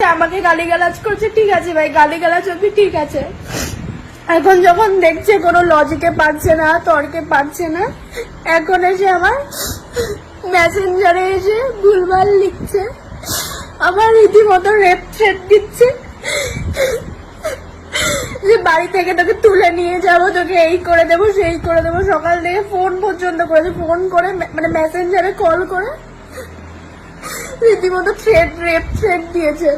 আমাকে গালিগালাজ করছে, ঠিক আছে ভাই, গালিগালাজ অব্দি ঠিক আছে। এখন যখন দেখছে কোনো লজিকে পাচ্ছে না, তর্কে পাচ্ছে না, এখন এসে আমার মেসেঞ্জারে এসে ভুলভাল লিখছে আমার রীতিমতো রেপ থ্রেট দিচ্ছে, যে বাড়ি থেকে তোকে তুলে নিয়ে যাব, তোকে এই করে দেবো, সেই করে দেবো, সকাল থেকে ফোন পর্যন্ত করেছে ফোন করে মানে মেসেঞ্জারে কল করে। রীতিমতো থ্রেড রেপ থ্রেড দিয়েছে।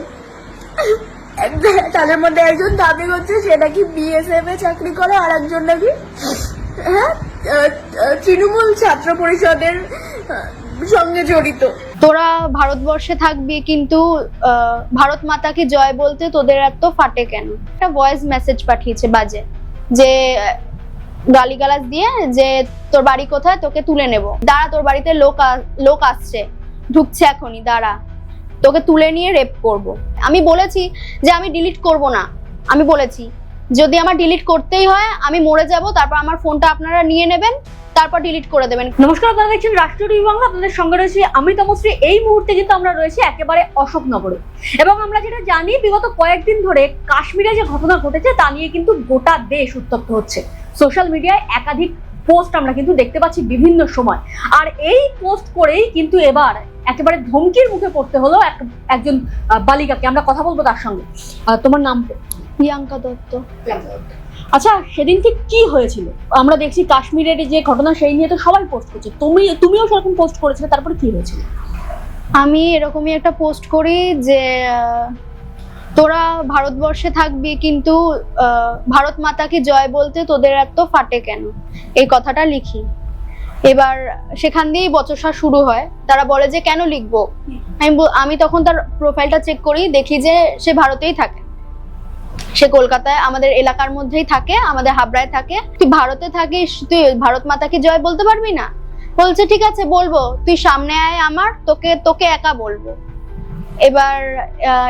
তাদের মধ্যে একজন দাবি করছে সে নাকি বিএসএফ এ চাকরি করে আর একজন নাকি হ্যাঁ তৃণমূল ছাত্র পরিষদের সঙ্গে জড়িত। তোরা ভারতবর্ষে থাকবি, কিন্তু ভারত মাতাকে জয় বলতে তোদের এত ফাটে কেন? একটা ভয়েস মেসেজ পাঠিয়েছে বাজে, যে, গালিগালাজ দিয়ে যে, তোর বাড়ি কোথায়, তোকে তুলে নেব। দাঁড়া, তোর বাড়িতে লোক লোক আসছে। ঢুকছে এখনই, দাঁড়া। তোকে তুলে নিয়ে রেপ করব। আমি বলেছি যে আমি ডিলিট করব না। আমি বলেছি, যদি আমার ডিলিট করতেই হয়, আমি মরে যাব, তারপর আমার ফোনটা আপনারা নিয়ে নেবেন, তারপর ডিলিট করে দেবেন। নমস্কার, আপনারা দেখছেন রাষ্ট্রীয় টিভি বাংলা, আপনাদের সঙ্গে রয়েছি আমি তমশ্রী এই মুহূর্তে কিন্তু আমরা রয়েছি একেবারে অশোকনগরে। এবং আমরা যেটা জানি, বিগত কয়েকদিন ধরে কাশ্মীরে যে ঘটনা ঘটেছে, তা নিয়ে কিন্তু গোটা দেশ উত্তপ্ত হচ্ছে। সোশ্যাল মিডিয়ায় একাধিক পোস্ট আমরা কিন্তু দেখতে পাচ্ছি বিভিন্ন সময়। আর এই পোস্ট করেই কিন্তু এবার একেবারে ধমকির মুখে পড়তে হলো এক- একজন বালিকাকে। আমরা কথা বলব তার সঙ্গে। তোমার নাম? প্রিয়াঙ্কা দত্ত। আচ্ছা সেদিন ঠিক কি হয়েছিল? আমরা দেখছি কাশ্মীরের যে ঘটনা সেই নিয়ে তো সবাই পোস্ট করছে। তুমি তুমিও সেরকম পোস্ট করেছিলে তারপরে কি হয়েছিল? আমি এরকমই একটা পোস্ট করি যে তোরা ভারতবর্ষে থাকবি, কিন্তু ভারত মাতাকে জয় বলতে তোদের এত ফাটে কেন? এই কথাটা লিখি। এবার সেখান দিয়েই বচসা শুরু হয়। তারা বলে যে, কেন লিখব? আমি আমি তখন তার প্রোফাইলটা চেক করি, দেখি যে সে ভারতেই থাকে। সে কলকাতায়, আমাদের এলাকার মধ্যেই থাকে, আমাদের হাবড়ায় থাকে। তুই ভারতে থাকিস? তুই ভারত মাতাকে জয় বলতে পারবি না? বলছে, ঠিক আছে, বলব। তুই সামনে আয় আমার, তোকে তোকে একা বলব। এবার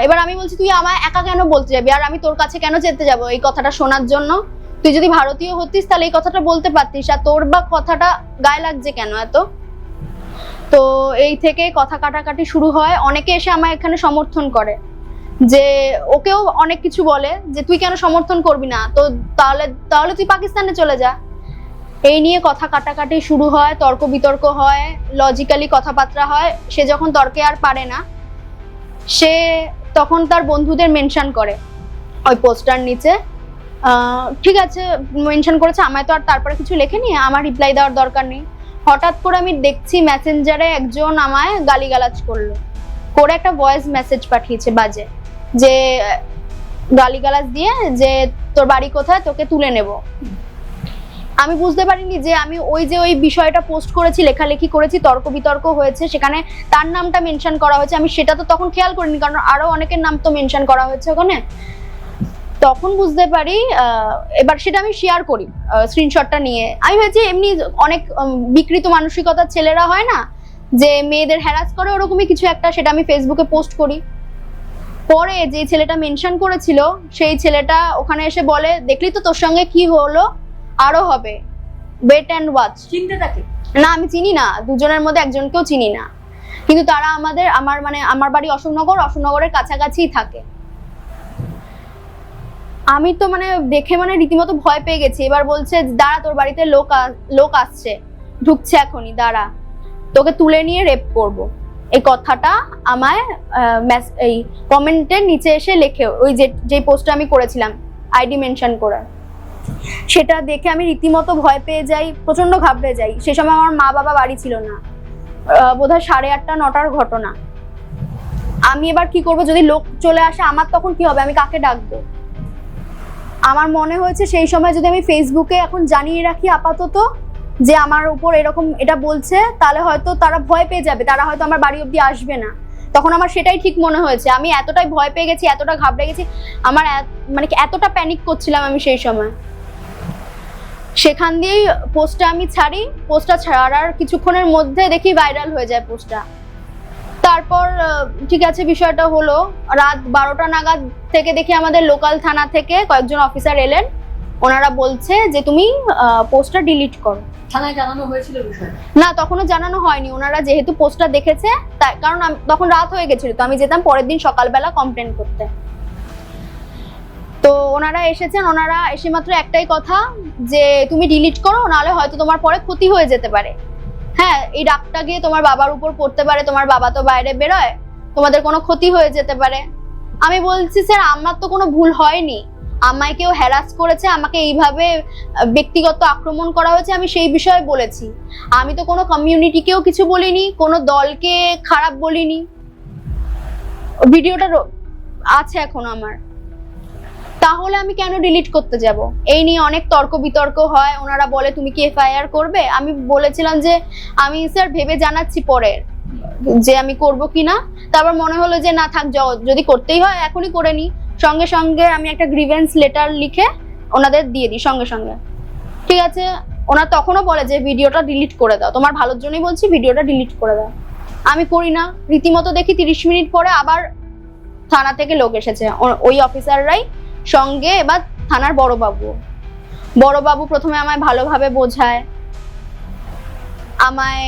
এবার আমি বলছি, তুই আমায় একা কেন বলতে যাবি? আর আমি তোর কাছে কেন যেতে যাব এই কথাটা শোনার জন্য? তুই যদি ভারতীয় হতিস, তাহলে এই কথাটা বলতে পারতিস। আর তোর বা কথাটা গায়ে লাগছে কেন এত? তো এই থেকে কথা কাটাকাটি শুরু হয়। অনেকে এসে আমার এখানে সমর্থন করে যে, ওকেও অনেক কিছু বলে যে, তুই কেন সমর্থন করবি না? তো তাহলে তাহলে তুই পাকিস্তানে চলে যা। এই নিয়ে কথা কাটাকাটি শুরু হয়, তর্ক বিতর্ক হয় লজিক্যালি কথাবার্তা হয়। সে যখন তর্কে আর পারে না সে তখন তার বন্ধুদের মেনশন করে ওই পোস্টার নিচে। ঠিক আছে মেনশন করেছে, আমায় তো আর তারপরে কিছু লেখেনি, আমার রিপ্লাই দেওয়ার দরকার নেই। হঠাৎ করে আমি দেখছি মেসেঞ্জারে একজন আমায় গালিগালাজ করল। করে একটা ভয়েস মেসেজ পাঠিয়েছে বাজে, যে, গালিগালাজ দিয়ে যে, তোর বাড়ি কোথায়? তোকে তুলে নেব। আমি বুঝতে পারিনি যে আমি ওই যে ওই বিষয়টা পোস্ট করেছি, লেখালেখি করেছি, তর্ক বিতর্ক হয়েছে, সেখানে তার নামটা মেনশন করা হয়েছে। আমি সেটা তো তখন খেয়াল করিনি, কারণ আরও অনেকের নাম তো মেনশন করা হয়েছে ওখানে। তখন বুঝতে পারি এবার সেটা আমি শেয়ার করি স্ক্রিনশটটা নিয়ে। আমি ভেবেছি এমনি অনেক বিকৃত মানসিকতার ছেলেরা হয় না? যে মেয়েদের হ্যারাস করে ওরকমই কিছু একটা, সেটা আমি ফেসবুকে পোস্ট করি। পরে যে ছেলেটা মেনশন করেছিল, সেই ছেলেটা ওখানে এসে বলে, দেখলি তো তোর সঙ্গে কি হলো? আরও হবে। ওয়েট অ্যান্ড ওয়াচ চিনতে থাকে। না আমি চিনি না। দুজনের মধ্যে একজনকেও চিনি না। কিন্তু তারা আমাদের আমার মানে আমার বাড়ি অশোকনগর অশোকনগরের কাছাকাছিই থাকে। আমি তো মানে দেখে মানে রীতিমতো ভয় পেয়ে গেছি। এবার বলছে দাঁড়া তোর বাড়িতে লোক লোক আসছে। ঢুকছে এখনই দাঁড়া। তোকে তুলে নিয়ে রেপ করব। এই কথাটা আমায় এই কমেন্টের নিচে এসে লেখে ওই যে যে পোস্টটা আমি করেছিলাম আইডি মেনশন করে সেটা দেখে আমি রীতিমতো ভয় পেয়ে যাই প্রচণ্ড ঘাবড়ে যাই। সে সময় আমার মা বাবা বাড়ি ছিল না। আহ, বোধহয় সাড়ে আটটা নটার ঘটনা। আমি এবার কি করব? যদি লোক চলে আসে আমার তখন কি হবে? আমি কাকে ডাকবো? আমার মনে হয়েছে সেই সময় যদি আমি ফেসবুকে এখন জানিয়ে রাখি আপাতত যে আমার উপর এরকম এটা বলছে তাহলে হয়তো তারা ভয় পেয়ে যাবে। তারা হয়তো আমার বাড়ি অব্দি আসবে না। তখন আমার সেটাই ঠিক মনে হয়েছে। আমি এতটাই ভয় পেয়ে গেছি এতটা ঘাবড়ে গেছি আমার মানে এতটা প্যানিক করছিলাম আমি সেই সময়। সেখান দিয়েই পোস্টটা আমি ছাড়ি। পোস্টটা ছাড়ার কিছুক্ষণের মধ্যে দেখি ভাইরাল হয়ে যায় পোস্টটা। তারপর ঠিক আছে বিষয়টা হলো রাত বারোটা নাগাদ থেকে দেখি আমাদের লোকাল থানা থেকে কয়েকজন অফিসার এলেন। ওনারা বলছে যে তুমি পোস্টটা ডিলিট করো। থানায় জানানো হয়েছিল বিষয়টা? না তখনও জানানো হয়নি। ওনারা যেহেতু পোস্টটা দেখেছে তাই কারণ তখন রাত হয়ে গেছিল তো আমি যেতাম পরের দিন সকালবেলা কমপ্লেন করতে। তো ওনারা এসেছেন, ওনারা এসে মাত্র একটাই কথা যে তুমি ডিলিট করো, নাহলে হয়তো তোমার পরে ক্ষতি হয়ে যেতে পারে। হ্যাঁ এই ডাকটা গিয়ে তোমার বাবার উপর পড়তে পারে, তোমার বাবা তো বাইরে বেরোয়, তোমাদের কোনো ক্ষতি হয়ে যেতে পারে। আমি বলছি, স্যার, আমার তো কোনো ভুল হয়নি। আমায় কেউ হ্যারাস করেছে, আমাকে এইভাবে ব্যক্তিগত আক্রমণ করা হয়েছে, আমি সেই বিষয়ে বলেছি। আমি তো কোনো কমিউনিটিকেও কিছু বলিনি, কোনো দলকে খারাপ বলিনি। ভিডিওটা আছে এখন আমার। তাহলে আমি কেন ডিলিট করতে যাব? এই নিয়ে অনেক তর্ক বিতর্ক হয়। ওনারা বলে, তুমি কি এফআইআর করবে? আমি বলেছিলাম যে, আমি স্যার ভেবে জানাচ্ছি পরে যে আমি করব কিনা তারপর মনে হলো যে, না থাক যদি করতেই হয়, এখনই করে নি সঙ্গে সঙ্গে আমি একটা গ্রিভেন্স লেটার লিখে ওনাদের দিয়ে দিই, সঙ্গে সঙ্গে। ঠিক আছে? ওনার তখনও বলে যে, ভিডিওটা ডিলিট করে দাও। তোমার ভালোর জন্যই বলছি, ভিডিওটা ডিলিট করে দাও। আমি করি না। রীতিমতো দেখি তিরিশ মিনিট পরে আবার থানা থেকে লোক এসেছে। ওই অফিসাররাই সঙ্গে এবার থানার বড়বাবু বড়বাবু প্রথমে আমায় ভালোভাবে বোঝায়। আমায়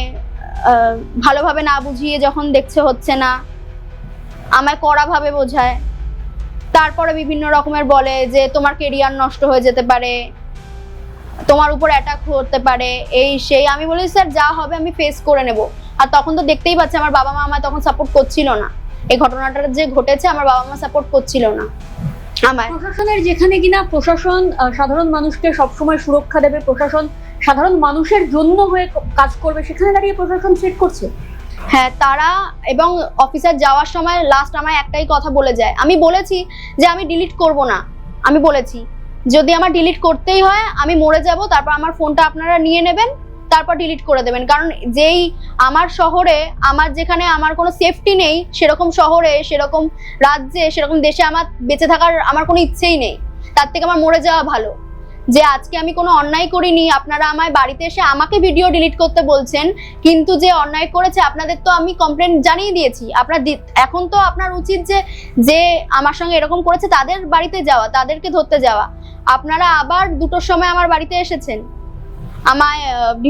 ভালোভাবে না বুঝিয়ে যখন দেখছে হচ্ছে না, আমায় কড়াভাবে বোঝায়। তারপরে বিভিন্ন রকমের বলে যে, তোমার কেরিয়ার নষ্ট হয়ে যেতে পারে, তোমার উপর অ্যাটাক হতে পারে, এই সেই। আমি বলি, স্যার, যা হবে আমি ফেস করে নেব। আর তখন তো দেখতেই পাচ্ছি, আমার বাবা মা আমায় তখন সাপোর্ট করছিল না। এই ঘটনাটা যে ঘটেছে, আমার বাবা মা সাপোর্ট করছিল না। আমায় প্রশাসনের যেখানে কিনা প্রশাসন সাধারণ মানুষকে সবসময় সুরক্ষা দেবে। প্রশাসন সাধারণ মানুষের জন্য হয়ে কাজ করবে। সেখানে দাঁড়িয়ে প্রশাসন সেট করছে। হ্যাঁ তারা এবং অফিসার যাওয়ার সময় লাস্ট আমায় একটাই কথা বলে যায়। আমি বলেছি যে আমি ডিলিট করব না। আমি বলেছি যদি আমার ডিলিট করতেই হয় আমি মরে যাব তারপর আমার ফোনটা আপনারা নিয়ে নেবেন। তারপর ডিলিট করে দেবেন। কারণ যেই আমার শহরে আমার যেখানে আমার কোনো সেফটি নেই, সেরকম শহরে, সেরকম রাজ্যে, সেরকম দেশে আমার বেঁচে থাকার আমার কোনো ইচ্ছেই নেই। তার থেকে আমার মরে যাওয়া ভালো। যে আজকে আমি কোনো অন্যায় করিনি, আপনারা আমায় বাড়িতে এসে আমাকে ভিডিও ডিলিট করতে বলছেন, কিন্তু যে অন্যায় করেছে, আপনাদের তো আমি কমপ্লেন জানিয়ে দিয়েছি। আপনার এখন তো আপনার উচিত যে যে আমার সঙ্গে এরকম করেছে, তাদের বাড়িতে যাওয়া, তাদেরকে ধরতে যাওয়া। আপনারা আবার দুটোর সময় আমার বাড়িতে এসেছেন। আমায়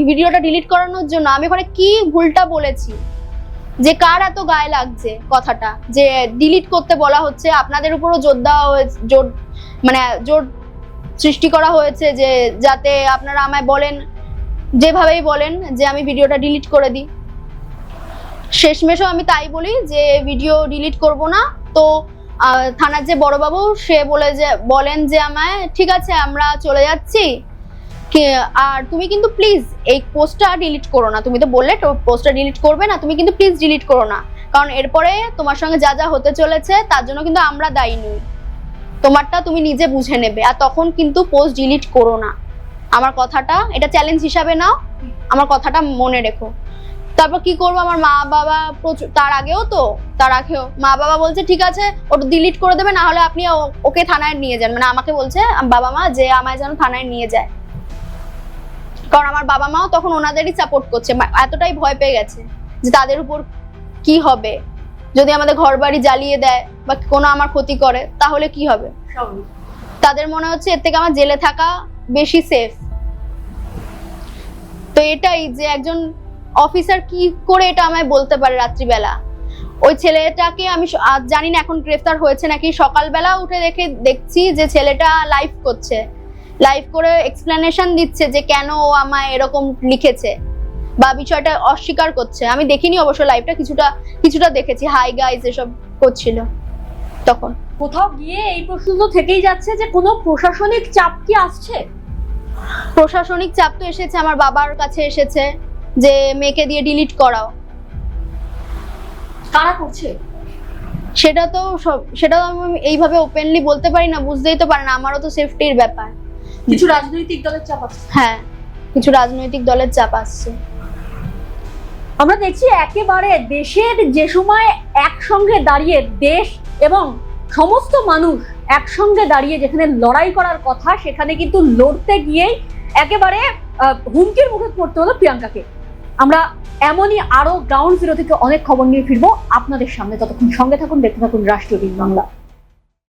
ভিডিওটা ডিলিট করানোর জন্য। আমি ওখানে কি ভুলটা বলেছি? যে কার এত গায়ে লাগছে কথাটা? যে ডিলিট করতে বলা হচ্ছে, আপনাদের উপরও জোর দেওয়া হয়েছে, জোর মানে জোর সৃষ্টি করা হয়েছে যে যাতে আপনারা আমায় বলেন, যেভাবেই বলেন, যে আমি ভিডিওটা ডিলিট করে দিই। শেষমেশও আমি তাই বলি যে ভিডিও ডিলিট করব না। তো থানার যে বড়বাবু, সে বলে যে, বলেন যে আমায়, ঠিক আছে, আমরা চলে যাচ্ছি। আর তুমি কিন্তু প্লিজ এই পোস্টটা ডিলিট করো না। তুমি তো বললে পোস্টটা ডিলিট করবে না, তুমি কিন্তু প্লিজ ডিলিট করো না। কারণ এরপরে তোমার সঙ্গে যা যা হতে চলেছে, তার জন্য কিন্তু আমরা দায়ী নই। তোমারটা তুমি নিজে বুঝে নেবে, আর তখন কিন্তু পোস্ট ডিলিট করো না। আমার কথাটা, এটা চ্যালেঞ্জ হিসাবে নাও, আমার কথাটা মনে রেখো। তারপর কি করব? আমার মা বাবা প্রচুর, তার আগেও তো, তার আগেও। মা বাবা বলছে, ঠিক আছে, ওটা ডিলিট করে দেবে না হলে আপনি ওকে থানায় নিয়ে যান। মানে আমাকে বলছে, বাবা মা, যে আমায় যেন থানায় নিয়ে যায়। কারণ আমার বাবা মাও তখন ওনাদেরই সাপোর্ট করছে। এতটাই ভয় পেয়ে গেছে যে তাদের উপর কি হবে? যদি আমাদের ঘর বাড়ি জ্বালিয়ে দেয় বা কোনো আমার ক্ষতি করে তাহলে কি হবে? তাদের মনে হচ্ছে এর থেকে আমার জেলে থাকা বেশি সেফ তো এটাই যে একজন অফিসার কি করে এটা আমায় বলতে পারে রাত্রিবেলা? ওই ছেলেটাকে আমি জানি না এখন গ্রেফতার হয়েছে নাকি? সকালবেলা উঠে দেখে দেখছি যে ছেলেটা লাইভ করছে। লাইভ করে এক্সপ্লেনেশন দিচ্ছে যে কেন ও আমায় এরকম লিখেছে বা বিষয়টা অস্বীকার করছে। আমি দেখিনি অবশ্য লাইভটা কিছুটা কিছুটা দেখেছি। হাই গাইজ এসব করছিল তখন। কোথাও গিয়ে এই প্রশ্ন তো থেকেই যাচ্ছে যে কোনো প্রশাসনিক চাপ কি আসছে? প্রশাসনিক চাপ তো এসেছে আমার বাবার কাছে এসেছে যে মেয়েকে দিয়ে ডিলিট করাও। কারা করছে? সেটা তো সব সেটা তো আমি এইভাবে ওপেনলি বলতে পারি না বুঝতেই তো পারে না। আমারও তো সেফটির ব্যাপার। কিছু রাজনৈতিক দলের চাপ আসছে হ্যাঁ কিছু রাজনৈতিক দলের চাপ আসছে। আমরা দেখছি একেবারে দেশের যে সময় একসঙ্গে দাঁড়িয়ে দেশ এবং সমস্ত মানুষ একসঙ্গে দাঁড়িয়ে যেখানে লড়াই করার কথা সেখানে কিন্তু লড়তে গিয়েই একেবারে আহ, হুমকির মুখে পড়তে হলো প্রিয়াঙ্কাকে। আমরা এমনই আরও গ্রাউন্ড জিরো থেকে অনেক খবর নিয়ে ফিরবো। আপনাদের সামনে ততক্ষণ সঙ্গে থাকুন দেখতে থাকুন রাষ্ট্রীয় বাংলা।